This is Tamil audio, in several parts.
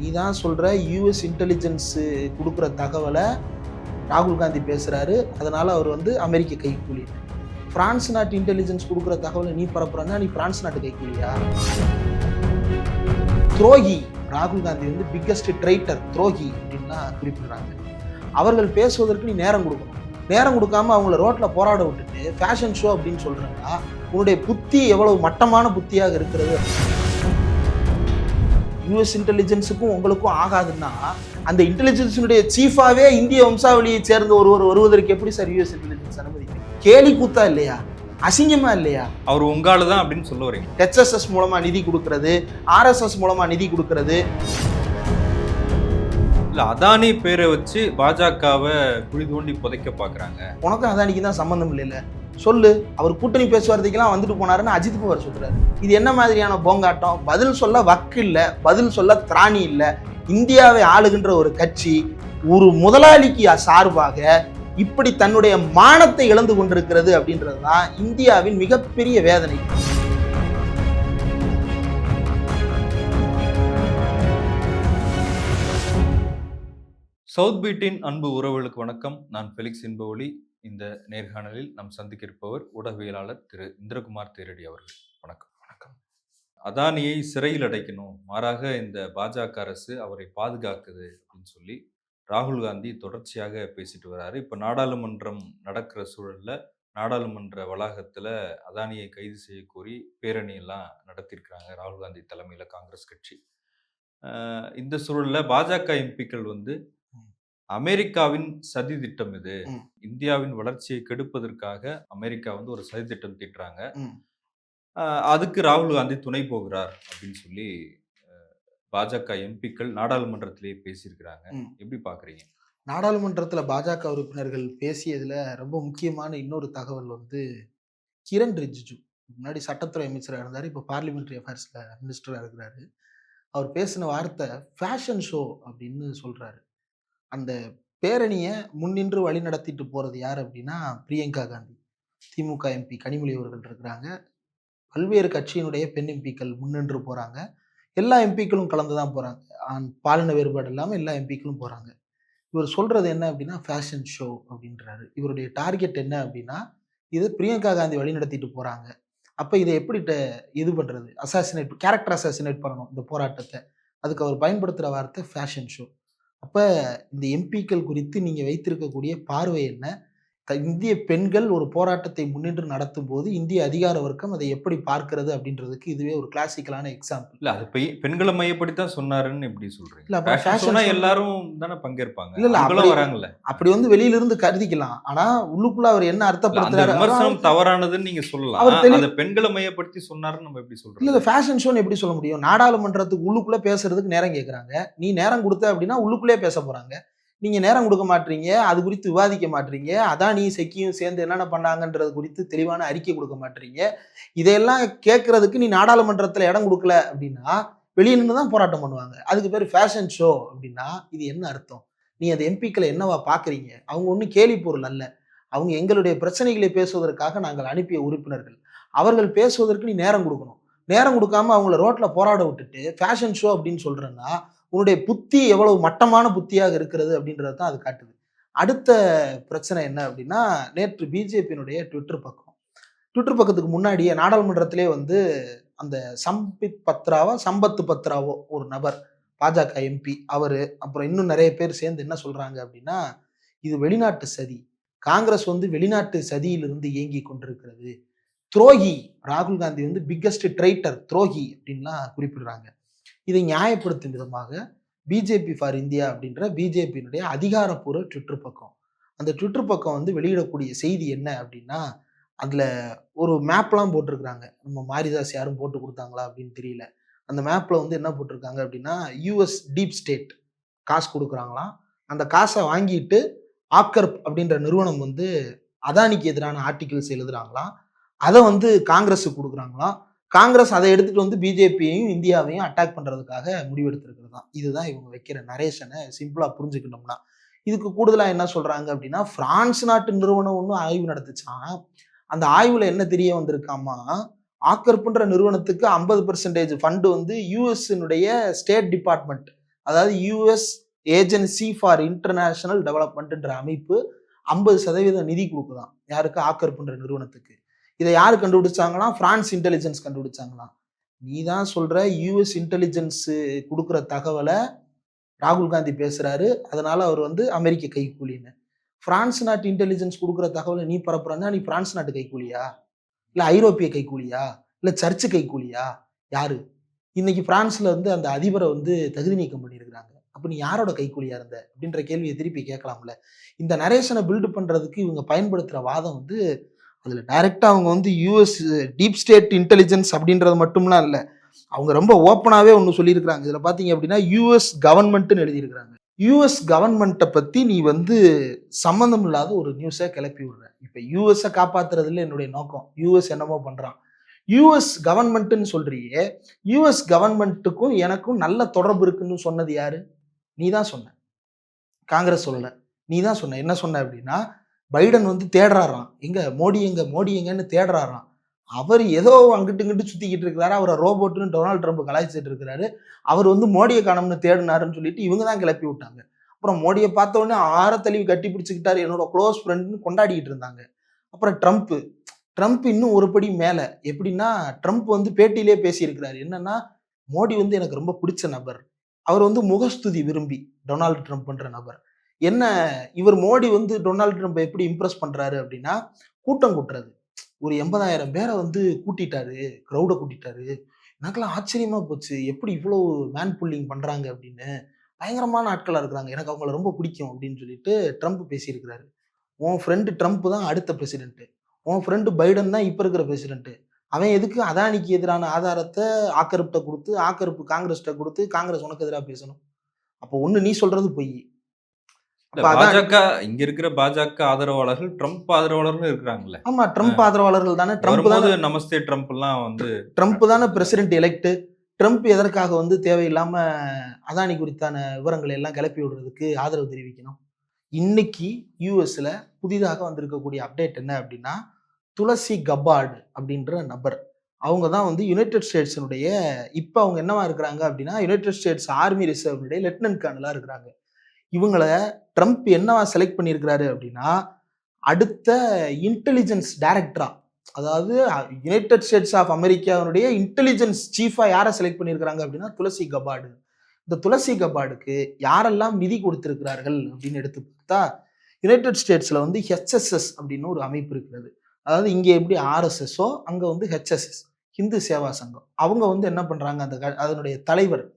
நீ தான் சொல்ற யூஎஸ் இன்டெலிஜென்ஸு கொடுக்குற தகவலை ராகுல் காந்தி பேசுறாரு. அதனால அவர் வந்து அமெரிக்க கைக்கூலி பிரான்ஸ் நாட்டு இன்டெலிஜென்ஸ் கொடுக்குற தகவலை நீ பரப்புறன்னா நீ பிரான்ஸ் நாட்டு கைக்கூலியா துரோகி. ராகுல் காந்தி வந்து பிக்கஸ்ட் ட்ரைட்டர் துரோகி அப்படின்லாம் குறிப்பிடுறாங்க. அவர்கள் பேசுவதற்கு நீ நேரம் கொடுக்கணும். நேரம் கொடுக்காம அவங்கள ரோட்ல போராட விட்டுட்டு ஃபேஷன் ஷோ அப்படின்னு சொல்றேன்னா உன்னுடைய புத்தி எவ்வளவு மட்டமான புத்தியாக இருக்கிறது? யூஎஸ் இன்டெலிஜென்ஸுக்கும் உங்களுக்கும் ஆகாதுன்னா அந்த இன்டெலிஜென்ஸினுடைய சீஃபாவே இந்திய வம்சாவளியை சேர்ந்த ஒருவர் வருவதற்கு எப்படி சார் யூஎஸ் இன்டெலிஜென்ஸ் அனுமதிக்கும் கேலி கூத்தா இல்லையா? அசிங்கமா இல்லையா? அவர் உங்காளு தான் அப்படின்னு சொல்ல வரீங்க. ஹெச்எஸ்எஸ் மூலமா நிதி கொடுக்கறது ஆர்எஸ்எஸ் மூலமா நிதி கொடுக்கறது. இல்ல அதானி பேரை வச்சு பாஜகவை குழி தோண்டி புதைக்க பாக்குறாங்க. உனக்கும் அதானிக்கு தான் சம்பந்தம் இல்லைல்ல. சொல்லு. அவர் கூட்டணி பேச்சுவார்த்தைக்கெல்லாம் வந்துட்டு போனாருன்னு அஜித் பவார் சொல்றாரு. இது என்ன மாதிரியான போங்காட்டம்? பதில் சொல்ல வக்கு இல்லை பதில் சொல்ல திராணி இல்லை. இந்தியாவை ஆளுகின்ற ஒரு கட்சி ஒரு முதலாளிக்கு சார்பாக இப்படி தன்னுடைய மானத்தை இழந்து கொண்டிருக்கிறது அப்படின்றது தான் இந்தியாவின் மிகப்பெரிய வேதனை. சவுத் பீட்டின் அன்பு உறவுகளுக்கு வணக்கம். நான் ஃபெலிக்ஸ் இன்பவொலி இந்த நேர்காணலில் நாம் சந்திக்க இருப்பவர் ஊடகவியலாளர் திரு இந்திரகுமார் தேரடி அவர்கள். வணக்கம். வணக்கம். அதானியை சிறையில் அடைக்கணும். மாறாக இந்த பாஜக அரசு அவரை பாதுகாக்குது அப்படின்னு சொல்லி ராகுல் காந்தி தொடர்ச்சியாக பேசிட்டு வராரு. இப்போ நாடாளுமன்றம் நடக்கிற சூழல்ல நாடாளுமன்ற வளாகத்துல அதானியை கைது செய்ய கோரி பேரணி எல்லாம் நடத்தியிருக்கிறாங்க ராகுல் காந்தி தலைமையில காங்கிரஸ் கட்சி. இந்த சூழல்ல பாஜக எம்பிக்கள் வந்து அமெரிக்காவின் சதி திட்டம் இது. இந்தியாவின் வளர்ச்சியை கெடுப்பதற்காக அமெரிக்கா வந்து ஒரு சதி திட்டம் தீட்டுறாங்க அதுக்கு ராகுல் காந்தி துணை போகிறார் அப்படின்னு சொல்லி பாஜக எம்பிக்கள் நாடாளுமன்றத்திலேயே பேசியிருக்கிறாங்க. எப்படி பாக்குறீங்க? நாடாளுமன்றத்தில் பாஜக உறுப்பினர்கள் பேசியதுல ரொம்ப முக்கியமான இன்னொரு தகவல் வந்து கிரண் ரிஜிஜு. முன்னாடி சட்டத்துறை அமைச்சராக இருந்தார் இப்போ பார்லிமெண்ட்ரி அஃபேர்ஸில் மினிஸ்டராக இருக்கிறாரு. அவர் பேசின வார்த்தை ஃபேஷன் ஷோ அப்படின்னு சொல்றாரு. அந்த பேரணியை முன்னின்று வழி நடத்திட்டு போகிறது யார் அப்படின்னா பிரியங்கா காந்தி. திமுக எம்பி கனிமொழி அவர்கள் இருக்கிறாங்க. பல்வேறு கட்சியினுடைய பெண் எம்பிக்கள் முன்னின்று போகிறாங்க எல்லா எம்பிக்களும் கலந்து தான் போகிறாங்க ஆண் பாலின வேறுபாடு இல்லாமல் எல்லா எம்பிக்களும் போகிறாங்க இவர் சொல்கிறது என்ன அப்படின்னா ஃபேஷன் ஷோ அப்படின்றாரு. இவருடைய டார்கெட் என்ன அப்படின்னா இது பிரியங்கா காந்தி வழி நடத்திட்டு போகிறாங்க அப்போ இதை எப்படி இது பண்ணுறது அசாசினேட் கேரக்டர் அசாசினேட் பண்ணணும் இந்த போராட்டத்தை. அதுக்கு அவர் பயன்படுத்துகிற வார்த்தை ஃபேஷன் ஷோ அப்போ இந்த எம்பிக்கள் குறித்து நீங்கள் வைத்திருக்கக்கூடிய பார்வை என்ன? இந்திய பெண்கள் ஒரு போராட்டத்தை முன்னின்று நடத்தும் போது இந்திய அதிகார வர்க்கம் அதை எப்படி பார்க்கிறது அப்படின்றதுக்கு இதுவே ஒரு கிளாசிக்கலான எக்ஸாம்பிள் இல்ல அது பெண்களை மையப்படுத்தி தான் சொன்னாருன்னு எப்படி இல்ல, சொல்றீங்க fashion showனா show- எல்லாரும் தானே பங்கேற்பாங்க. இல்ல, இல்ல, வராங்கல்ல. அப்படி வந்து வெளியில இருந்து கருதிக்கலாம். ஆனா உள்ளுக்குள்ள அவர் என்ன இல்ல, அர்த்தப்படுத்துறாரு? விமர்சனம் தவறானதுன்னு நீங்க சொல்லலாம். அந்த பெண்களை மையப்படுத்தி சொன்னாருன்னு நம்ம எப்படி இல்ல சொல்றோம் இல்ல ஃபேஷன் ஷோன்னு எப்படி சொல்ல முடியும்? நாடாளுமன்றத்துக்கு உள்ளுக்குள்ள பேசுறதுக்கு நேரம் கேக்குறாங்க. நீ நேரம் கொடுத்த அப்படின்னா உள்ளுக்குள்ளே பேச போறாங்க. நீங்கள் நேரம் கொடுக்க மாட்டீங்க அது குறித்து விவாதிக்க மாட்டீங்க. அதான் நீ செக்கியும் சேர்ந்து என்னென்ன பண்ணாங்கன்றது குறித்து தெளிவான அறிக்கை கொடுக்க மாட்டீங்க. இதையெல்லாம் கேட்கறதுக்கு நீ நாடாளுமன்றத்தில் இடம் கொடுக்கல அப்படின்னா வெளியே நின்று தான் போராட்டம் பண்ணுவாங்க. அதுக்கு பேர் ஃபேஷன் ஷோ அப்படின்னா இது என்ன அர்த்தம்? நீ அந்த எம்பிக்களை என்னவா பார்க்குறீங்க அவங்க ஒன்றும் கேலி பொருள் அல்ல. அவங்க எங்களுடைய பிரச்சனைகளை பேசுவதற்காக நாங்கள் அனுப்பிய உறுப்பினர்கள். அவர்கள் பேசுவதற்கு நீ நேரம் கொடுக்கணும். நேரம் கொடுக்காம அவங்கள ரோட்டில் போராட விட்டுட்டு ஃபேஷன் ஷோ அப்படின்னு சொல்கிறேன்னா உன்னுடைய புத்தி எவ்வளவு மட்டமான புத்தியாக இருக்கிறது அப்படின்றது தான் அது காட்டுது. அடுத்த பிரச்சனை என்ன அப்படின்னா நேற்று பிஜேபியினுடைய ட்விட்டர் பக்கம். ட்விட்டர் பக்கத்துக்கு முன்னாடியே நாடாளுமன்றத்திலே வந்து அந்த சம்பித் பத்ராவோ சம்பத்து பத்ராவோ ஒரு நபர் பாஜக எம்பி அவர் அப்புறம் இன்னும் நிறைய பேர் சேர்ந்து என்ன சொல்றாங்க அப்படின்னா இது வெளிநாட்டு சதி. காங்கிரஸ் வந்து வெளிநாட்டு சதியிலிருந்து இயங்கி கொண்டிருக்கிறது. துரோகி ராகுல் காந்தி வந்து பிக்கஸ்ட் ட்ரைட்டர் துரோகி அப்படின்லாம் குறிப்பிடுறாங்க. இதை நியாயப்படுத்தும் விதமாக பிஜேபி ஃபார் இந்தியா அப்படின்ற பிஜேபியினுடைய அதிகாரப்பூர்வ ட்விட்டர் பக்கம். அந்த ட்விட்டர் பக்கம் வந்து வெளியிடக்கூடிய செய்தி என்ன அப்படின்னா அதில் ஒரு மேப்லாம் போட்டிருக்கிறாங்க. நம்ம மாரிதாஸ் யாரும் போட்டு கொடுத்தாங்களா அப்படின்னு தெரியல. அந்த மேப்பில் வந்து என்ன போட்டிருக்காங்க அப்படின்னா யூஎஸ் டீப் ஸ்டேட் காசு கொடுக்குறாங்களாம். அந்த காசை வாங்கிட்டு ஆக்கர்ப் அப்படின்ற நிறுவனம் வந்து அதானிக்கு எதிரான ஆர்டிகிள்ஸ் எழுதுறாங்களாம். அதை வந்து காங்கிரஸுக்கு கொடுக்குறாங்களாம். காங்கிரஸ் அதை எடுத்துட்டு வந்து பிஜேபியையும் இந்தியாவையும் அட்டாக் பண்றதுக்காக முடிவெடுத்திருக்கிறது தான் இதுதான் இவங்க வைக்கிற நரேஷனை சிம்பிளா புரிஞ்சுக்கணும்னா இதுக்கு கூடுதலாக என்ன சொல்றாங்க அப்படின்னா பிரான்ஸ் நாட்டு நிறுவனம் ஒன்றும் ஆய்வு நடத்துச்சான் அந்த ஆய்வுல என்ன தெரிய வந்திருக்காமா? ஆக்கர்ப்புன்ற நிறுவனத்துக்கு ஐம்பது பர்சன்டேஜ் ஃபண்டு வந்து யூஎஸ்னுடைய ஸ்டேட் டிபார்ட்மெண்ட் அதாவது யூஎஸ் ஏஜென்சி ஃபார் இன்டர்நேஷனல் டெவலப்மெண்ட்ன்ற அமைப்பு ஐம்பது சதவீதம் நிதி கொடுக்குதான். யாருக்கு? ஆக்கர்ப்புன்ற நிறுவனத்துக்கு. இதை யார் கண்டுபிடிச்சாங்களாம் பிரான்ஸ் இன்டெலிஜென்ஸ் கண்டுபிடிச்சாங்களாம் நீ தான் சொல்கிற யூஎஸ் இன்டெலிஜென்ஸு கொடுக்குற தகவலை ராகுல் காந்தி பேசுகிறாரு அதனால் அவர் வந்து அமெரிக்க கைக்கூலின்னு. பிரான்ஸ் நாட்டு இன்டெலிஜென்ஸ் கொடுக்குற தகவலை நீ பரப்புறன்னா நீ பிரான்ஸ் நாட்டு கைக்கூலியா? இல்லை ஐரோப்பிய கைக்கூலியா? இல்லை சர்ச்சு கைக்கூலியா? யாரு? இன்னைக்கு பிரான்ஸில் வந்து அந்த அதிபரை வந்து தகுதி நீக்கம் பண்ணியிருக்கிறாங்க. அப்போ நீ யாரோட கைக்கூலியா இருந்த? அப்படின்ற கேள்வியை திருப்பி கேட்கலாம்ல. இந்த நரேஷனை பில்டு பண்ணுறதுக்கு இவங்க பயன்படுத்துகிற வாதம் வந்து அதில் டைரெக்டாக அவங்க வந்து யூஎஸ் டீப் ஸ்டேட் இன்டெலிஜென்ஸ் அப்படின்றது மட்டும்லாம் இல்லை. அவங்க ரொம்ப ஓப்பனாகவே ஒன்று சொல்லியிருக்கிறாங்க. இதில் பார்த்தீங்க அப்படின்னா யூஎஸ் கவர்மெண்ட்டுன்னு எழுதியிருக்கிறாங்க. யூஎஸ் கவர்மெண்ட்டை பற்றி நீ வந்து சம்மந்தம் இல்லாத ஒரு நியூஸை கிளப்பி விடுற. இப்போ யூஎஸ்ஸை காப்பாத்துறதுல என்னுடைய நோக்கம். யூஎஸ் என்னமோ பண்ணுறான் யூஎஸ் கவர்மெண்ட்டுன்னு சொல்கிறியே யூஎஸ் கவர்மெண்ட்டுக்கும் எனக்கும் நல்ல தொடர்பு இருக்குன்னு சொன்னது யாரு? நீ தான் சொன்ன. காங்கிரஸ் சொல்லலை. நீ தான் சொன்ன. என்ன சொன்ன அப்படின்னா பைடன் வந்து தேடுறாராம். எங்க மோடி எங்க மோடி எங்கன்னு தேடுறாராம். அவர் ஏதோ அங்கிட்டு இங்கிட்டு சுத்திக்கிட்டு இருக்கிறாரு. அவரை ரோபோட்டுன்னு டொனால்டு ட்ரம்ப் கலாய்ச்சிட்டு இருக்கிறாரு. அவர் வந்து மோடியை காணோம்னு தேடினாருன்னு சொல்லிட்டு இவங்க தான் கிளப்பி விட்டாங்க. அப்புறம் மோடியை பார்த்த உடனே ஆற தெளிவு கட்டி பிடிச்சிக்கிட்டாரு என்னோட க்ளோஸ் ஃப்ரெண்டுன்னு கொண்டாடிக்கிட்டு இருந்தாங்க. அப்புறம் ட்ரம்ப் ட்ரம்ப் இன்னும் ஒரு படி மேலே. எப்படின்னா ட்ரம்ப் வந்து பேட்டியிலே பேசியிருக்கிறாரு. என்னன்னா மோடி வந்து எனக்கு ரொம்ப பிடிச்ச நபர். அவர் வந்து முகஸ்துதி விரும்பி டொனால்டு ட்ரம்ப்ன்ற நபர். என்ன இவர் மோடி வந்து டொனால்டு ட்ரம்ப் எப்படி இம்ப்ரெஸ் பண்ணுறாரு அப்படின்னா கூட்டம் கூட்டுறது. ஒரு எண்பதாயிரம் பேரை வந்து கூட்டிட்டாரு க்ரௌடை கூட்டிட்டாரு. எனக்கெல்லாம் ஆச்சரியமா போச்சு. எப்படி இவ்வளோ மேன் புல்லிங் பண்ணுறாங்க அப்படின்னு. பயங்கரமான ஆட்களாக இருக்கிறாங்க. எனக்கு அவங்கள ரொம்ப பிடிக்கும் அப்படின்னு சொல்லிட்டு ட்ரம்ப் பேசியிருக்கிறாரு. உன் ஃப்ரெண்டு ட்ரம்ப் தான் அடுத்த பிரசிடென்ட்டு உன் ஃப்ரெண்டு பைடன் தான் இப்போ இருக்கிற பிரசிடென்ட்டு அவன் எதுக்கு அதானிக்கு எதிரான ஆதாரத்தை ஆக்கிரமிட்ட கொடுத்து ஆக்கருப்பு காங்கிரஸ்கிட்ட கொடுத்து காங்கிரஸ் உனக்கு எதிராக பேசணும்? அப்போ ஒன்று நீ சொல்கிறது பொய். இல்ல, அப்ப அதான் பாஜக இங்க இருக்கிற பாஜக ஆதரவாளர்கள் ட்ரம்ப் ஆதரவாளர்கள் இருக்கிறாங்கல்ல. ஆமா ட்ரம்ப் ஆதரவாளர்கள் தானே. ட்ரம்ப் வரும்போது தானே நமஸ்தே ட்ரம்ப் எல்லாம் வந்து ட்ரம்ப் தானே பிரசிடென்ட் எலெக்ட் ட்ரம்ப் எதற்காக வந்து தேவையில்லாம அதானி குறித்தான விவரங்களை எல்லாம் கிளப்பி விடுறதுக்கு ஆதரவு தெரிவிக்கணும்? இன்னைக்கு யூஎஸ்ல புதிதாக வந்திருக்கக்கூடிய அப்டேட் என்ன அப்படின்னா துளசி கபார்டு அப்படின்ற நபர். அவங்க தான் வந்து யுனைடெட் ஸ்டேட்ஸினுடைய இப்போ அவங்க என்னவா இருக்கிறாங்க அப்படின்னா யுனைடெட் ஸ்டேட்ஸ் ஆர்மி ரிசர்வனுடைய லெப்டினன்ட் கர்னலாக இருக்கிறாங்க. இவங்களை ட்ரம்ப் என்னவா செலக்ட் பண்ணியிருக்கிறாரு அப்படின்னா அடுத்த இன்டெலிஜென்ஸ் டைரக்டரா அதாவது யுனைடெட் ஸ்டேட்ஸ் ஆஃப் அமெரிக்காவுடைய இன்டெலிஜென்ஸ் சீஃபாக யாரை செலக்ட் பண்ணியிருக்கிறாங்க அப்படின்னா துளசி கபாடு. இந்த துளசி கபாடுக்கு யாரெல்லாம் நிதி கொடுத்திருக்கிறார்கள் அப்படின்னு எடுத்து பார்த்தா யுனைடெட் ஸ்டேட்ஸில் வந்து ஹெச்எஸ்எஸ் அப்படின்னு ஒரு அமைப்பு இருக்கிறது. அதாவது இங்கே எப்படி ஆர்எஸ்எஸ்ஸோ அங்கே வந்து ஹெச்எஸ்எஸ் ஹிந்து சேவா சங்கம். அவங்க வந்து என்ன பண்ணுறாங்க அந்த க- அதனுடைய தலைவர்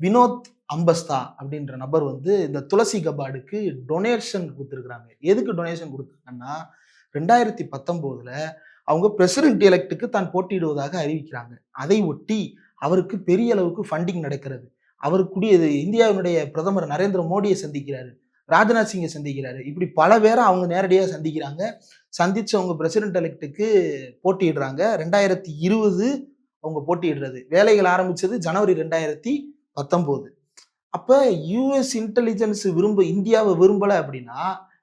வினோத் அம்பஸ்தா அப்படின்ற நபர் வந்து இந்த துளசி கபாடுக்கு டொனேஷன் கொடுத்துருக்குறாங்க. எதுக்கு டொனேஷன் கொடுத்துருக்காங்கன்னா ரெண்டாயிரத்தி பத்தொம்போதில் அவங்க பிரசிடென்ட் எலெக்ட்டுக்கு தான் போட்டியிடுவதாக அறிவிக்கிறாங்க. அதை ஒட்டி அவருக்கு பெரிய அளவுக்கு ஃபண்டிங் நடக்கிறது. அவருக்குடிய இந்தியாவினுடைய பிரதமர் நரேந்திர மோடியை சந்திக்கிறாரு ராஜ்நாத் சிங்கை சந்திக்கிறாரு. இப்படி பல பேரை அவங்க நேரடியாக சந்திக்கிறாங்க. சந்திச்சு அவங்க பிரசிடென்ட் எலெக்ட்டுக்கு போட்டியிடுறாங்க. ரெண்டாயிரத்தி இருபது அவங்க போட்டியிடுறது. வேலைகள் ஆரம்பிச்சது ஜனவரி ரெண்டாயிரத்தி பத்தொம்போது அப்போ யூஎஸ் இன்டெலிஜென்ஸ் விரும்ப இந்தியாவை விரும்பலை அப்படின்னா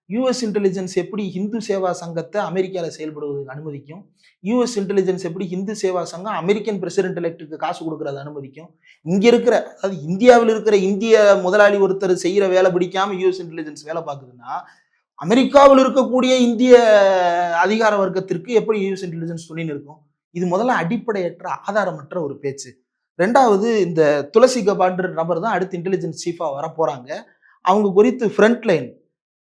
யூஎஸ் இன்டெலிஜென்ஸ் எப்படி ஹிந்து சேவா சங்கத்தை அமெரிக்காவில் செயல்படுவதற்கு அனுமதிக்கும்? யூஎஸ் இன்டெலிஜென்ஸ் எப்படி ஹிந்து சேவா சங்கம் அமெரிக்கன் பிரசிடென்ட் எலெக்ட்டுக்கு காசு கொடுக்கறது அனுமதிக்கும்? இங்கே இருக்கிற அதாவது இந்தியாவில் இருக்கிற இந்திய முதலாளி ஒருத்தர் செய்கிற வேலை பிடிக்காமல் யூஎஸ் இன்டெலிஜென்ஸ் வேலை பார்க்குதுன்னா அமெரிக்காவில் இருக்கக்கூடிய இந்திய அதிகார வர்க்கத்திற்கு எப்படி யூஎஸ் இன்டெலிஜென்ஸ் துணை இருக்கும் இது முதல்ல அடிப்படையற்ற ஆதாரமற்ற ஒரு பேச்சு. ரெண்டாவது இந்த துளசி கபான்ற நபர் தான் அடுத்து இன்டெலிஜென்ஸ் சீஃபாக வர போகிறாங்க அவங்க குறித்து Frontline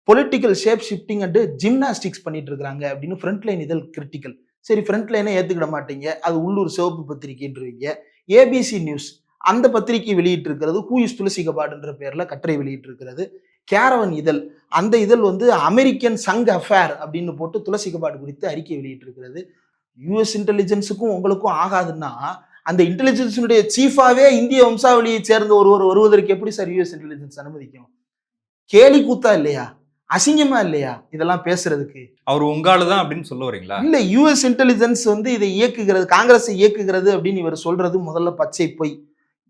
political shape shifting and gymnastics பண்ணிட்டு இருக்கிறாங்க அப்படின்னு ஃப்ரண்ட் லைன் இதழ் கிரிட்டிக்கல் சரி ஃப்ரண்ட் லைனை ஏற்றுக்கிட மாட்டீங்க. அது உள்ளூர் சிவப்பு பத்திரிகைன்றீங்க. ஏபிசி நியூஸ் அந்த பத்திரிகை வெளியிட்டு இருக்கிறது இஸ் துளசி கபாடுன்ற பேரில் கட்டுரை வெளியிட்டு இருக்கிறது கேரவன் இதழ் அந்த இதழ் வந்து அமெரிக்கன் சங் அஃபேர் அப்படின்னு போட்டு துளசி கபாடு குறித்து அறிக்கை வெளியிட்டு இருக்கிறது யூஎஸ் இன்டெலிஜென்ஸுக்கும் உங்களுக்கும் ஆகாதுன்னா அந்த இன்டெலிஜென்ஸினுடைய சீஃபாவே இந்திய வம்சாவளியை சேர்ந்த ஒருவர் வருவதற்கு எப்படி சார் யூஎஸ் இன்டெலிஜென்ஸ் அனுமதிக்கும்? கேலி கூத்தா இல்லையா? அசிங்கமா இல்லையா? இதெல்லாம் பேசுறதுக்கு. அவர் உங்காளு தான் அப்படின்னு சொல்ல வரீங்களா? இல்ல யூஎஸ் இன்டெலிஜென்ஸ் வந்து இதை இயக்குகிறது காங்கிரஸை இயக்குகிறது அப்படின்னு இவர் சொல்றது முதல்ல பச்சை பொய்.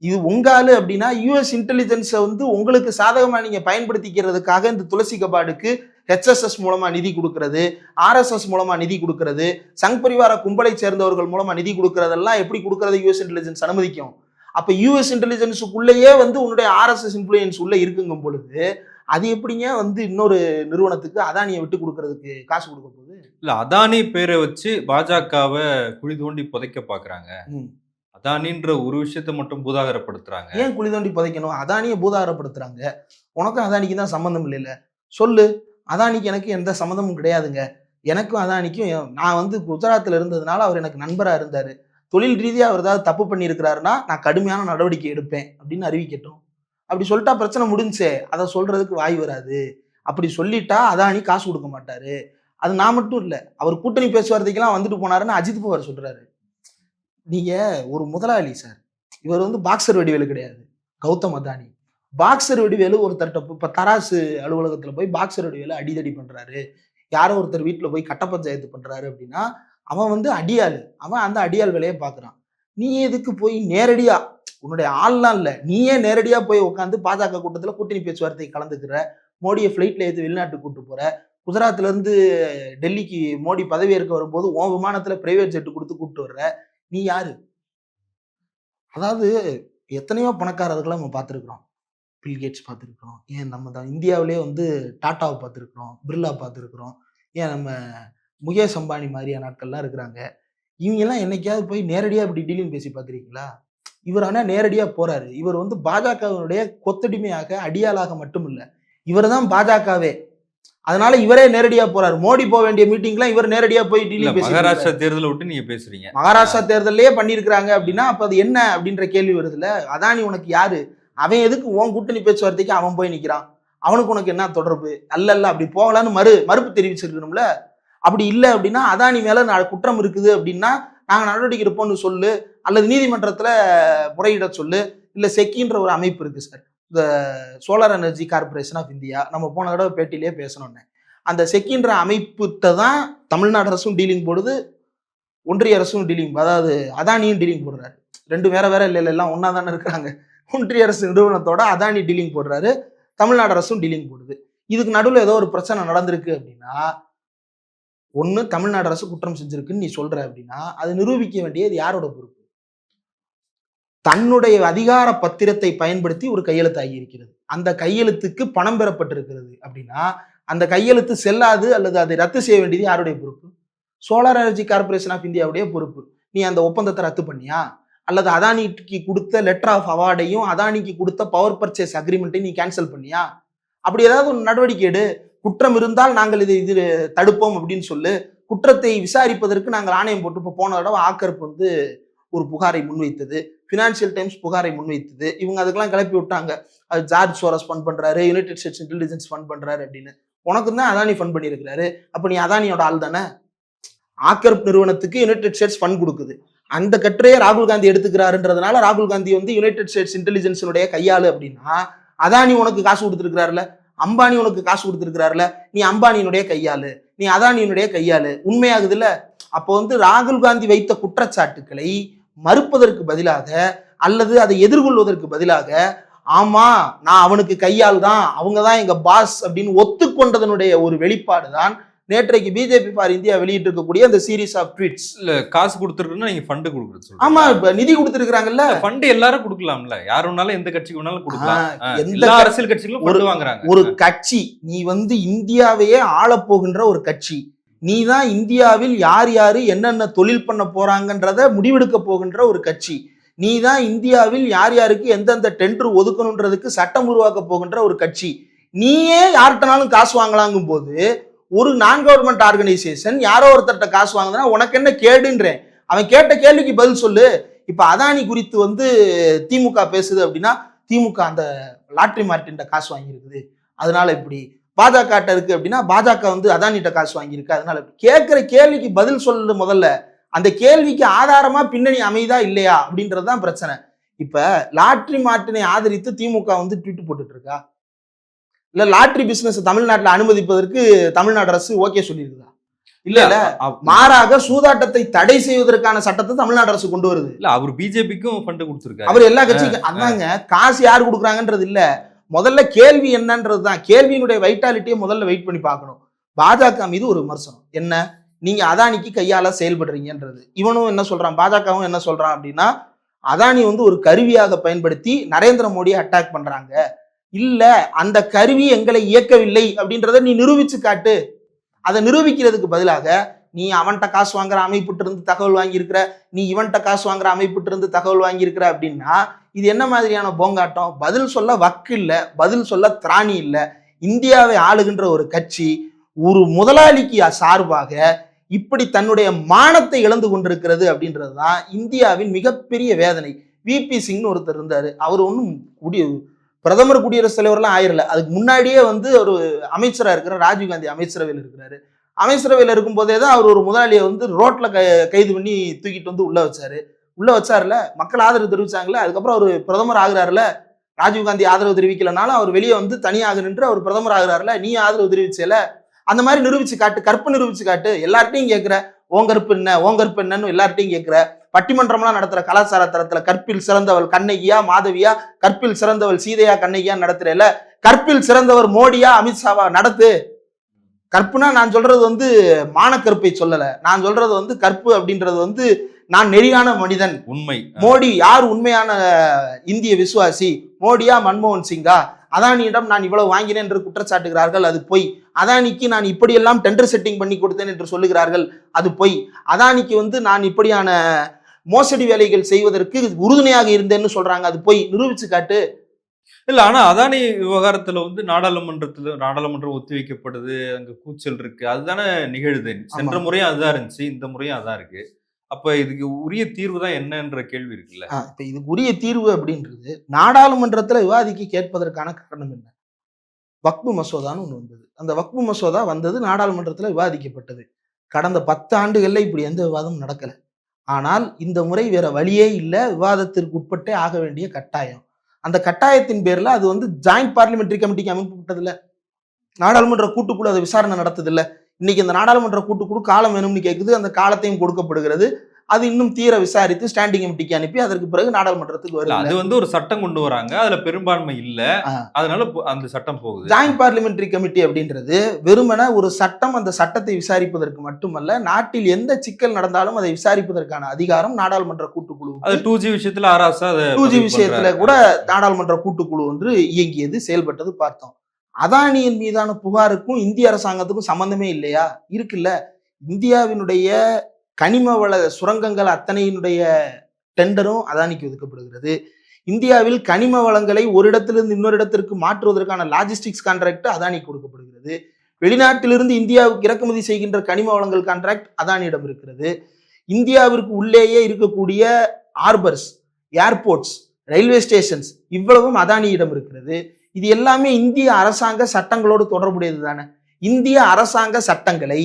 இது உங்காலு அப்படின்னா யூஎஸ் இன்டெலிஜென்ஸை வந்து உங்களுக்கு சாதகமா நீங்க பயன்படுத்திக்கிறதுக்காக இந்த துளசி கபாடுக்கு ஹெச்எஸ்எஸ் மூலமா நிதி கொடுக்கறது ஆர்எஸ்எஸ் மூலமா நிதி கொடுக்கறது சங் பரிவார கும்பலை சேர்ந்தவர்கள் மூலமா நிதி கொடுக்கறதெல்லாம் எப்படி கொடுக்கறது யூஎஸ் இன்டெலிஜென்ஸ் அனுமதிக்கும்? அப்ப யூஎஸ் இன்டெலிஜென்ஸுக்குள்ளேயே வந்து உன்னுடைய ஆர்எஸ்எஸ் இன்ஃப்ளூயன்ஸ் உள்ள இருக்குங்கும் பொழுது அது எப்படிங்க வந்து இன்னொரு நிறுவனத்துக்கு அதானியை விட்டு கொடுக்கறதுக்கு காசு கொடுக்க போகுது? இல்ல அதானி பேரை வச்சு பாஜகவை குழி தோண்டி புதைக்க பாக்குறாங்க. ம். அதானின்ற ஒரு விஷயத்த மட்டும் பூதாகரப்படுத்துறாங்க. ஏன் குழி தோண்டி புதைக்கணும்? அதானியை பூதாகரப்படுத்துறாங்க. உனக்கும் அதானிக்கு தான் சம்மந்தம் இல்லைல்ல. சொல்லு. அதானிக்கு எனக்கு எந்த சம்மந்தமும் கிடையாதுங்க. எனக்கும் அதானிக்கும் நான் வந்து குஜராத்தில் இருந்ததுனால அவர் எனக்கு நண்பராக இருந்தார். தொழில் ரீதியாக அவர் ஏதாவது தப்பு பண்ணியிருக்கிறாருன்னா நான் கடுமையான நடவடிக்கை எடுப்பேன் அப்படின்னு அறிவிக்கட்டும். அப்படி சொல்லிட்டா பிரச்சனை முடிஞ்சே அதை சொல்கிறதுக்கு வாய் வராது. அப்படி சொல்லிட்டா அதானி காசு கொடுக்க மாட்டார். அது நான் மட்டும் இல்லை அவர் கூட்டணி பேச்சுவார்த்தைக்கெல்லாம் வந்துட்டு போனாருன்னு அஜித் பவார் சொல்கிறாரு நீங்கள் ஒரு முதலாளி சார். இவர் வந்து பாக்ஸர் வடிவேலு கிடையாது. கௌதம் அதானி. பாக்ஸர் வடிவேலு ஒருத்தர்கிட்ட இப்போ தராசு அலுவலகத்தில் போய் பாக்ஸர் வடிவேலு அடிதடி பண்ணுறாரு யாரோ ஒருத்தர் வீட்டில் போய் கட்ட பஞ்சாயத்து அப்படின்னா அவன் வந்து அடியாள். அவன் அந்த அடியாள் வேலையை பார்க்குறான் நீ எதுக்கு போய் நேரடியாக உன்னுடைய ஆள்லாம் இல்லை நீயே நேரடியாக போய் உட்காந்து பாஜக கூட்டத்தில் கூட்டணி பேச்சுவார்த்தை கலந்துக்கிற மோடியை ஃப்ளைட்டில் ஏற்று வெளிநாட்டுக்கு கூட்டு போகிற குஜராத்லேருந்து டெல்லிக்கு மோடி பதவியேற்க வரும்போது உன் விமானத்தில் பிரைவேட் ஜெட்டு கொடுத்து கூப்பிட்டு வர்ற நீ யாரு? அதாவது எத்தனையோ பணக்காரர்களை நம்ம பார்த்துருக்குறோம். பில்கேட்ஸ் பார்த்துருக்குறோம். ஏன் நம்ம தான் இந்தியாவிலே வந்து டாட்டாவை பார்த்துருக்குறோம் பிர்லா பார்த்துருக்குறோம். ஏன் நம்ம முகேஷ் அம்பானி மாதிரியான ஆட்கள்லாம் இருக்கிறாங்க. இவங்கெல்லாம் என்னைக்காவது போய் நேரடியாக இப்படி டீலிங் பேசி பார்த்துருக்கீங்களா இவர் ஆனால் நேரடியாக போறாரு. இவர் வந்து பாஜகவினுடைய கொத்தடிமையாக அடியாளாக மட்டும் இல்லை இவர் தான் பாஜகவே. அதனால இவரே நேரடியா போறாரு. மோடி போக வேண்டிய மீட்டிங்லாம் இவர் நேரடியா போய் டீலிங் பேசி மகாராஷ்டிரா தேர்தலை விட்டு நீங்க பேசுறீங்க. மகாராஷ்டிரா தேர்தலையே பண்ணியிருக்கிறாங்க அப்படின்னா அப்ப அது என்ன அப்படின்ற கேள்வி வருதுல்ல? அதானி உனக்கு யாரு? அவன் எதுக்கு உன் கூட்டணி பேச்சுவார்த்தைக்கு அவன் போய் நிற்கிறான் அவனுக்கு உனக்கு என்ன தொடர்பு? அல்ல அல்ல அப்படி போகலான்னு மறு மறுப்பு தெரிவிச்சிருக்கணும்ல? அப்படி இல்லை அப்படின்னா அதானி மேலே குற்றம் இருக்குது அப்படின்னா நாங்கள் நடவடிக்கை எடுப்போம்னு சொல்லு அல்லது நீதிமன்றத்தில் முறையிட சொல்லு இல்லை செக்கின்ற ஒரு அமைப்பு இருக்குது சார். இந்த Solar Energy Corporation of India நம்ம போன தடவை பேட்டிலேயே பேசணும்னே அந்த செக்கின்ற அமைப்புத்தை தான் தமிழ்நாடு அரசும் டீலிங் போடுது ஒன்றிய அரசும் டீலிங் அதாவது அதானியும் டீலிங் போடுறாரு. ரெண்டு வேற வேற இல்லை இல்லை எல்லாம் ஒன்றா தானே இருக்கிறாங்க. ஒன்றிய அரசு நிறுவனத்தோட அதானி டீலிங் போடுறாரு தமிழ்நாடு அரசும் டீலிங் போடுது. இதுக்கு நடுவில் ஏதோ ஒரு பிரச்சனை நடந்திருக்கு அப்படின்னா ஒன்று தமிழ்நாடு அரசு குற்றம் செஞ்சிருக்குன்னு நீ சொல்ற அப்படின்னா அது நிரூபிக்க வேண்டியது யாரோட பொறுப்பு? தன்னுடைய அதிகார பத்திரத்தை பயன்படுத்தி ஒரு கையெழுத்து ஆகியிருக்கிறது. அந்த கையெழுத்துக்கு பணம் பெறப்பட்டிருக்கிறது அப்படின்னா அந்த கையெழுத்து செல்லாது அல்லது அதை ரத்து செய்ய வேண்டியது யாருடைய பொறுப்பு? சோலார் எனர்ஜி கார்பரேஷன் ஆஃப் இந்தியாவுடைய பொறுப்பு. நீ அந்த ஒப்பந்தத்தை ரத்து பண்ணியா? அல்லது அதானிக்கு கொடுத்த லெட்டர் ஆஃப் அவார்டையும் அதானிக்கு கொடுத்த பவர் பர்ச்சேஸ் அக்ரிமெண்ட்டையும் நீ கேன்சல் பண்ணியா? அப்படி ஏதாவது ஒரு நடவடிக்கை எடு. குற்றம் இருந்தால் நாங்கள் இதை இது தடுப்போம் அப்படின்னு சொல்லு. குற்றத்தை விசாரிப்பதற்கு நாங்கள் ஆணையம் போட்டு இப்போ போன தடவை ஆக்கர்ப் வந்து ஒரு புகாரை முன்வைத்தது. ஃபினான்ஷியல் டைம்ஸ் புகாரை முன்வைத்தது. இவங்க அதுக்கெல்லாம் கிளப்பி விட்டாங்க. அது ஜார்ஜ் சோரஸ் ஃபண்ட் பண்ணுறாரு யுனைடெட் ஸ்டேட்ஸ் இன்டெலிஜென்ஸ் ஃபண்ட் பண்ணுறாரு அப்படின்னு. உனக்கு தான் அதானி ஃபண்ட் பண்ணியிருக்கிறாரு. அப்போ நீ அதானியோட ஆள் தானே? ஆக்கர்ப் நிறுவனத்துக்கு யுனைடெட் ஸ்டேட்ஸ் ஃபண்ட் கொடுக்குது. அந்த கட்டுரையை ராகுல் காந்தி எடுத்துக்கிறாருன்றதுனால ராகுல் காந்தி வந்து யுனைடெட் ஸ்டேட்ஸ் இன்டெலிஜென்ஸினுடைய கையாளு அப்படின்னா அதானி உனக்கு காசு கொடுத்துருக்கிறாருல? அம்பானி உனக்கு காசு கொடுத்துருக்கிறாருல? நீ அம்பானியினுடைய கையாளு. நீ அதானியினுடைய கையாளு. உண்மையாகுதுல்ல? அப்போ வந்து ராகுல் காந்தி வைத்த குற்றச்சாட்டுக்களை மறுப்பதற்கு பதிலாக அல்லது அதை எதிர்கொள்வதற்கு பதிலாக ஆமா நான் அவனுக்கு கையால் தான் அவங்க தான் எங்க பாஸ் அப்படின்னு ஒத்துக்கொண்டதனுடைய ஒரு வெளிப்பாடு தான் நேற்றைக்கு பிஜேபி ஃபார் இந்தியா வெளியிட்டு இருக்கக்கூடிய அந்த சீரீஸ் ஆஃப் ட்வீட்ஸ் இல்ல காசு கொடுத்துருக்குன்னா நீங்க ஃபண்டு கொடுக்குறது ஆமா இப்ப நிதி கொடுத்துருக்காங்கல்ல ஃபண்ட் எல்லாரும் கொடுக்கலாம்ல. யார் வேணாலும் எந்த கட்சிக்கு வேணாலும் கொடுக்கலாம். எந்த அரசியல் கட்சிகளும் ஒரு- வாங்குறாங்க. ஒரு கட்சி நீ வந்து இந்தியாவையே ஆளப்போகின்ற ஒரு கட்சி. நீ தான் இந்தியாவில் யார் யாரு என்னென்ன தொழில் பண்ண போறாங்கன்றத முடிவெடுக்க போகின்ற ஒரு கட்சி. நீ தான் இந்தியாவில் யார் யாருக்கு எந்தெந்த டெண்டர் ஒதுக்கணுன்றதுக்கு சட்டம் உருவாக்க போகின்ற ஒரு கட்சி. நீயே யார்கிட்டனாலும் காசு வாங்கலாங்கும் போது ஒரு நான் கவர்மெண்ட் ஆர்கனைசேஷன் யாரோ ஒருத்தர்ட்ட காசு வாங்குதுன்னா உனக்கு என்ன கேடுன்றேன் அவன் கேட்ட கேள்விக்கு பதில் சொல்லு. இப்போ அதானி குறித்து வந்து திமுக பேசுது அப்படின்னா திமுக அந்த லாட்ரி மார்ட்டின்ட்ட காசு வாங்கியிருக்குது. அதனால இப்படி பாஜக இருக்கு அப்படின்னா பாஜக வந்து அதானிட்ட காசு வாங்கியிருக்கு. அதனால இப்படி கேள்விக்கு பதில் சொல்லு முதல்ல. அந்த கேள்விக்கு ஆதாரமா பின்னணி அமைதா இல்லையா அப்படின்றது தான் பிரச்சனை. இப்ப லாட்ரி மார்ட்டினை ஆதரித்து திமுக வந்து ட்வீட் போட்டுட்டு இருக்கா? இல்ல லாட்ரி பிசினஸ் தமிழ்நாட்டுல அனுமதிப்பதற்கு தமிழ்நாடு அரசு ஓகே சொல்லியிருக்குதா? இல்ல இல்ல மாறாக சூதாட்டத்தை தடை செய்வதற்கான சட்டத்தை தமிழ்நாடு அரசு கொண்டு வருது. இல்ல அவர் பிஜேபிக்கும் ஃபண்ட் கொடுத்துருக்காரு. அவர் எல்லா கட்சிக்கும் அதாங்க காசு யார் கொடுக்குறாங்கன்றது இல்ல. முதல்ல கேள்வி என்னன்றது தான். கேள்வியினுடைய வைட்டாலிட்டியை முதல்ல வெயிட் பண்ணி பார்க்கணும். பாஜக மீது ஒரு விமர்சனம். என்ன? நீங்க அதானிக்கு கையால செயல்படுறீங்கன்றது. இவனும் என்ன சொல்றான்? பாஜகவும் என்ன சொல்றான் அப்படின்னா அதானி வந்து ஒரு கருவியாக பயன்படுத்தி நரேந்திர மோடியை அட்டாக் பண்றாங்க. இல்லை அந்த கருவி எங்களை இயக்கவில்லை அப்படின்றத நீ நிரூபிச்சு காட்டு. அதை நிரூபிக்கிறதுக்கு பதிலாக நீ அவன்கிட்ட காசு வாங்குற அமைப்புட்டு இருந்து தகவல் வாங்கியிருக்கிற நீ இவன்கிட்ட காசு வாங்குற அமைப்புட்டு இருந்து தகவல் வாங்கியிருக்கிற அப்படின்னா இது என்ன மாதிரியான போங்காட்டம்? பதில் சொல்ல வக்கு இல்லை பதில் சொல்ல திராணி இல்லை. இந்தியாவை ஆளுகின்ற ஒரு கட்சி ஒரு முதலாளிக்கு சார்பாக இப்படி தன்னுடைய மானத்தை இழந்து கொண்டிருக்கிறது அப்படின்றது தான் இந்தியாவின் மிகப்பெரிய வேதனை. விபி சிங்னு ஒருத்தர் இருந்தார். அவர் ஒன்றும் குடி பிரதமர் குடியரசுத் தலைவர்லாம் ஆயிரல. அதுக்கு முன்னாடியே வந்து ஒரு அமைச்சராக இருக்கிற ராஜீவ்காந்தி அமைச்சரவையில் இருக்கிறாரு. அமைச்சரவையில் இருக்கும்போதே தான் அவர் ஒரு முதலாளியை வந்து ரோட்டில் க கைது பண்ணி தூக்கிட்டு வந்து உள்ளே வச்சாரு. உள்ளே வச்சாருல மக்கள் ஆதரவு தெரிவிச்சாங்களே அதுக்கப்புறம் அவர் பிரதமர் ஆகுறாருல. ராஜீவ்காந்தி ஆதரவு தெரிவிக்கலனாலும் அவர் வெளியே வந்து தனியாக நின்று அவர் பிரதமர் ஆகுறாருல நீ ஆதரவு தெரிவிச்சல. அந்த மாதிரி நிரூபிச்சு காட்டு கற்பு நிரூபிச்சு காட்டு எல்லார்ட்டையும் கேட்குற ஓங்கற்பு என்ன? ஓங்கற்பு என்னன்னு எல்லார்ட்டையும் கேட்குற. பட்டிமன்றம்லாம் நடத்துற கலாச்சார தரத்துல கற்பில் சிறந்தவள் கண்ணகியா மாதவியா கற்பில் சிறந்தவள் சீதையா கண்ணகியா நடத்துறல கற்பில் சிறந்தவர் மோடியா அமித்ஷாவா? நடத்து. கற்புனா நான் சொல்றது வந்து மானக்கற்பை சொல்லல. நான் சொல்றது வந்து கற்பு அப்படின்றது வந்து நான் நெறியான மனிதன். உண்மை. மோடி யார் உண்மையான இந்திய விசுவாசி? மோடியா மன்மோகன் சிங்கா? அதானியிடம் நான் இவ்வளவு வாங்கினேன் என்று குற்றச்சாட்டுகிறார்கள் அது பொய். அதானிக்கு நான் இப்படியெல்லாம் டெண்டர் செட்டிங் பண்ணி கொடுத்தேன் என்று சொல்லுகிறார்கள் அது பொய். அதானிக்கு வந்து நான் இப்படியான மோசடி வேலைகள் செய்வதற்கு உறுதுணையாக இருந்தேன்னு சொல்றாங்க. அது பொய் நிரூபிச்சு காட்டு. இல்ல ஆனா அதானி விவகாரத்துல வந்து நாடாளுமன்றத்துல நாடாளுமன்றம் ஒத்திவைக்கப்படுது. அங்க கூச்சல் இருக்கு. அதுதானே நிகழுது. சென்ற. முறையும் அதுதான் இருந்துச்சு. இந்த முறையும் அதான் இருக்கு. அப்ப இதுக்கு உரிய தீர்வு தான் என்னன்ற கேள்வி இருக்குல்ல? இப்ப இதுக்கு உரிய தீர்வு அப்படின்றது நாடாளுமன்றத்துல விவாதிக்க கேட்பதற்கான காரணம் என்ன? வக்பு மசோதான்னு ஒண்ணு வந்தது. அந்த வக்பு மசோதா வந்தது நாடாளுமன்றத்துல விவாதிக்கப்பட்டது. கடந்த பத்து ஆண்டுகள்ல இப்படி எந்த விவாதமும் நடக்கல. ஆனால் இந்த முறை வேற வழியே இல்லை விவாதத்திற்கு உட்பட்டே ஆக வேண்டிய கட்டாயம். அந்த கட்டாயத்தின் பேரில் அது வந்து ஜாயிண்ட் பார்லிமெண்ட்ரி கமிட்டிக்கு அமைக்கப்பட்டது இல்ல நாடாளுமன்ற கூட்டுக்குழு அதை விசாரணை நடத்ததில்லை. இன்னைக்கு இந்த நாடாளுமன்ற கூட்டுக்குழு காலம் வேணும்னு கேட்குது அந்த காலத்தையும் கொடுக்கப்படுகிறது. அது இன்னும் தீர விசாரித்து ஸ்டாண்டிங் கமிட்டிக்கு அனுப்பி அதற்கு பிறகு நாடாளுமன்றத்துக்கு இல்ல, அது வருது வந்து ஒரு சட்டம் கொண்டு வராங்க. அதுல பெரும்பான்மை இல்ல. அதனால அந்த சட்டம் போகுது. ஜாயிண்ட் பார்லிமெண்டரி கமிட்டி அப்படின்றது வெறுமனே ஒரு சட்டம் அந்த சட்டத்தை விசாரிப்பதற்கு மட்டுமல்ல நாட்டில் எந்த சிக்கல் நடந்தாலும் அதை விசாரிப்பதற்கான அதிகாரம் நாடாளுமன்ற கூட்டுக்குழு அது டூ ஜி விஷயத்துல ஆராசா டூ ஜி விஷயத்துல. கூட நாடாளுமன்ற கூட்டுக்குழு ஒன்று இயங்கியது செயல்பட்டது பார்த்தோம். அதானியின் மீதான புகாருக்கும் இந்திய அரசாங்கத்துக்கும் சம்பந்தமே இல்லையா? இருக்குல்ல. இந்தியாவினுடைய கனிம வள சுரங்கங்கள் அத்தனையினுடைய டெண்டரும் அதானிக்கு ஒதுக்கப்படுகிறது. இந்தியாவில் கனிம வளங்களை ஒரு இடத்திலிருந்து இன்னொரு இடத்திற்கு மாற்றுவதற்கான லாஜிஸ்டிக்ஸ் கான்ட்ராக்ட் அதானிக்கு கொடுக்கப்படுகிறது. வெளிநாட்டிலிருந்து இந்தியாவுக்கு இறக்குமதி செய்கின்ற கனிம வளங்கள் கான்ட்ராக்ட் அதானியிடம் இருக்கிறது. இந்தியாவிற்கு உள்ளேயே இருக்கக்கூடிய ஆர்பர்ஸ் ஏர்போர்ட்ஸ் ரயில்வே ஸ்டேஷன்ஸ் இவ்வளவும் அதானியிடம் இருக்கிறது. இது எல்லாமே இந்திய அரசாங்க சட்டங்களோடு தொடர்புடையது தானே இந்திய அரசாங்க சட்டங்களை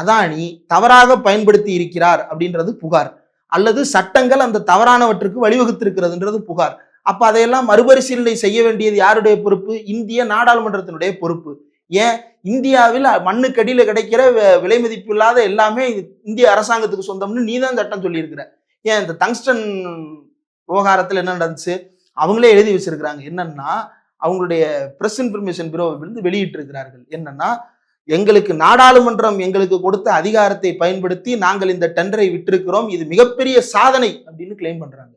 அதானி தவறாக பயன்படுத்தி இருக்கிறார் அப்படின்றது புகார். அல்லது சட்டங்கள் அந்த தவறானவற்றுக்கு வழிவகுத்திருக்கிறதுன்றது புகார். அப்ப அதையெல்லாம் மறுபரிசீலனை செய்ய வேண்டியது யாருடைய பொறுப்பு? இந்திய நாடாளுமன்றத்தினுடைய பொறுப்பு. ஏன்? இந்தியாவில் மண்ணுக்கடியில் கிடைக்கிற விலை மதிப்பு இல்லாத எல்லாமே இந்திய அரசாங்கத்துக்கு சொந்தம்னு நீதான் சட்டம் சொல்லியிருக்கிற. ஏன்? இந்த தங்ஸ்டன் விவகாரத்தில் என்ன நடந்துச்சு? அவங்களே எழுதி வச்சிருக்கிறாங்க. என்னன்னா அவங்களுடைய பிரஸ் இன்ஃபர்மேஷன் பியூரோவிலிருந்து வெளியிட்டிருக்கிறார்கள். என்னன்னா எங்களுக்கு நாடாளுமன்றம் எங்களுக்கு கொடுத்த அதிகாரத்தை பயன்படுத்தி நாங்கள் இந்த டெண்டரை விட்டிருக்கிறோம். இது மிகப்பெரிய சாதனை அப்படின்னு கிளைம் பண்றாங்க.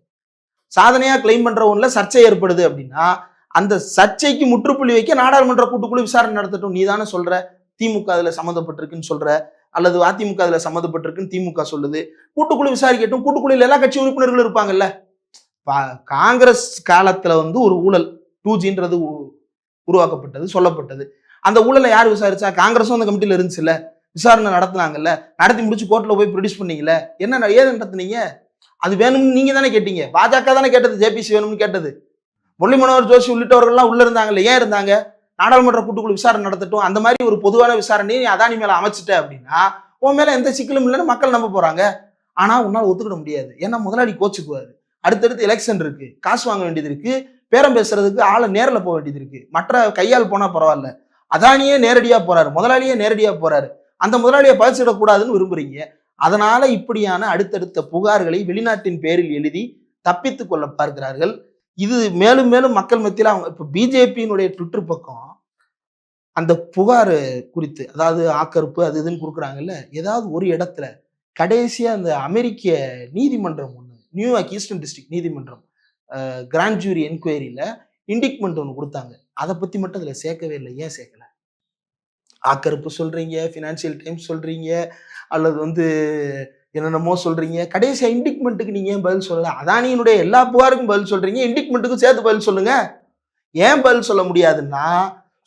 சாதனையா கிளைம் பண்ற சர்ச்சை ஏற்படுது அப்படின்னா அந்த சர்ச்சைக்கு முற்றுப்புள்ளி வைக்க நாடாளுமன்ற கூட்டுக்குழு விசாரணை நடத்தட்டும். நீ தானே சொல்ற திமுக அதுல சம்மந்தப்பட்டிருக்குன்னு சொல்ற அல்லது அதிமுக அதுல சம்மந்தப்பட்டிருக்குன்னு திமுக சொல்லுது. கூட்டுக்குழு விசாரிக்கட்டும். கூட்டுக்குழுல எல்லா கட்சி உறுப்பினர்கள் இருப்பாங்கல்ல. பா- காங்கிரஸ் காலத்துல வந்து ஒரு ஊழல் டூ ஜின்றது உருவாக்கப்பட்டது சொல்லப்பட்டது. அந்த ஊழலை யார் விசாரிச்சா? காங்கிரஸும் அந்த கமிட்டியில் இருந்துச்சுல்ல? விசாரணை நடத்துனாங்கல்ல? நடத்தி முடிச்சு கோர்ட்டில் போய் ப்ரொடியூஸ் பண்ணீங்கல்ல? என்ன ஏது நடத்துனீங்க? அது வேணும்னு நீங்க தானே கேட்டீங்க. பாஜக தானே கேட்டது? ஜேபிசி வேணும்னு கேட்டது. முரளி மனோகர் ஜோஷி உள்ளிட்டவர்கள்லாம் உள்ள இருந்தாங்கல்ல? ஏன் இருந்தாங்க? நாடாளுமன்ற கூட்டுக்குழு விசாரணை நடத்தட்டும். அந்த மாதிரி ஒரு பொதுவான விசாரணையை நீ அதானி மேல அமைச்சிட்ட அப்படின்னா உன் மேல எந்த சிக்கலும் இல்லைன்னு மக்கள் நம்ப போறாங்க. ஆனா உன்னால் ஒத்துக்கிட முடியாது. ஏன்னா முதலாளி கோச்சுக்குவாரு. அடுத்தடுத்து எலெக்ஷன் இருக்கு. காசு வாங்க வேண்டியது இருக்கு. பேரம் பேசுறதுக்கு ஆளை நேரில் போக வேண்டியது இருக்கு. மற்ற கையால் போனா பரவாயில்ல. அதானியே நேரடியாக போறாரு முதலாளியே நேரடியாக போறாரு. அந்த முதலாளியை பதிச்சிடக்கூடாதுன்னு விரும்புறீங்க. அதனால இப்படியான அடுத்தடுத்த புகார்களை வெளிநாட்டின் பேரில் எழுதி தப்பித்து கொள்ள பார்க்கிறார்கள். இது மேலும் மேலும் மக்கள் மத்தியில் அவங்க இப்போ பிஜேபியினுடைய ட்விட்டர் பக்கம் அந்த புகார் குறித்து அதாவது ஆக்கறுப்பு அது இதுன்னு கொடுக்குறாங்கல்ல ஏதாவது ஒரு இடத்துல கடைசியாக அந்த அமெரிக்க நீதிமன்றம் ஒன்று நியூயார்க் ஈஸ்டர்ன் டிஸ்ட்ரிக்ட் நீதிமன்றம் கிராண்ட் ஜூரி என்கொயரியில் இண்டிக்மெண்ட் ஒன்று கொடுத்தாங்க. அதை பத்தி மட்டும் அதுல சேர்க்கவே இல்லை. ஏன் சேர்க்கல? ஆக்கறுப்பு சொல்றீங்க ஃபினான்ஷியல் டைம்ஸ் சொல்றீங்க அல்லது வந்து என்னென்னமோ சொல்றீங்க. கடைசியாக இண்டிக்மெண்ட்டுக்கு நீங்க ஏன் பதில் சொல்லல? அதானியினுடைய எல்லா புகாருக்கும் பதில் சொல்றீங்க. இண்டிக்மெண்ட்டுக்கும் சேர்த்து பதில் சொல்லுங்க. ஏன் பதில் சொல்ல முடியாதுன்னா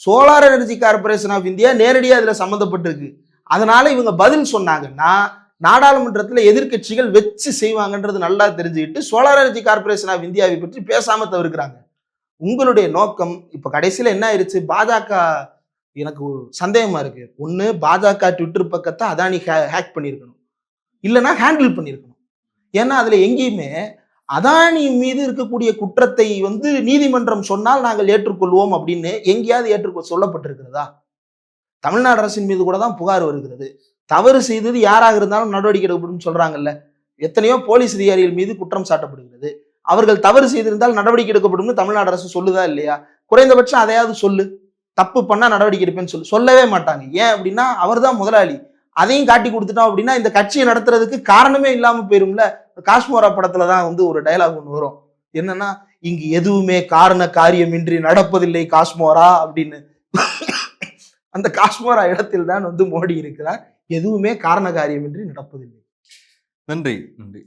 Solar Energy Corporation of India நேரடியாக அதில் சம்மந்தப்பட்டிருக்கு. அதனால இவங்க பதில் சொன்னாங்கன்னா நாடாளுமன்றத்தில் எதிர்க்கட்சிகள் வச்சு செய்வாங்கன்றது நல்லா தெரிஞ்சுக்கிட்டு சோலார் எனர்ஜி கார்பரேஷன் ஆஃப் இந்தியாவை பற்றி பேசாம தவிர்க்கிறாங்க. உங்களுடைய நோக்கம் இப்போ கடைசியில் என்ன ஆயிடுச்சு பாஜக எனக்கு ஒரு சந்தேகமா இருக்கு. ஒன்று பாஜக ட்விட்டர் பக்கத்தை அதானி ஹேக் பண்ணியிருக்கணும் இல்லைன்னா ஹேண்டில் பண்ணியிருக்கணும் ஏன்னா அதில் எங்கேயுமே அதானி மீது இருக்கக்கூடிய குற்றத்தை வந்து நீதிமன்றம் சொன்னால் நாங்கள் ஏற்றுக்கொள்வோம் அப்படின்னு எங்கேயாவது ஏற்றுக்கொள் சொல்லப்பட்டிருக்கிறதா? தமிழ்நாடு அரசின் மீது கூட தான் புகார் வருகிறது. தவறு செய்தது யாராக இருந்தாலும் நடவடிக்கை எடுக்கப்படும் சொல்றாங்கல்ல. எத்தனையோ போலீஸ் அதிகாரிகள் மீது குற்றம் சாட்டப்படுகிறது. அவர்கள் தவறு செய்திருந்தால் நடவடிக்கை எடுக்கப்படும் தமிழ்நாடு அரசு சொல்லுதா இல்லையா? குறைந்தபட்சம் அதையாவது சொல்லு. தப்பு பண்ணா நடவடிக்கை எடுப்பேன்னு சொல்லு. சொல்லவே மாட்டாங்க. ஏன் அப்படின்னா அவர் தான் முதலாளி. அதையும் காட்டி கொடுத்துட்டோம் அப்படின்னா இந்த கட்சியை நடத்துறதுக்கு காரணமே இல்லாம போயிரும்ல? காஷ்மோரா படத்துல தான் வந்து ஒரு டைலாக் ஒன்று வரும். என்னன்னா இங்கு எதுவுமே காரண காரியமின்றி நடப்பதில்லை காஷ்மோரா அப்படின்னு. அந்த காஷ்மோரா இடத்தில் தான் வந்து மோடி இருக்கிறார். எதுவுமே காரண காரியமின்றி நடப்பதில்லை. நன்றி. நன்றி.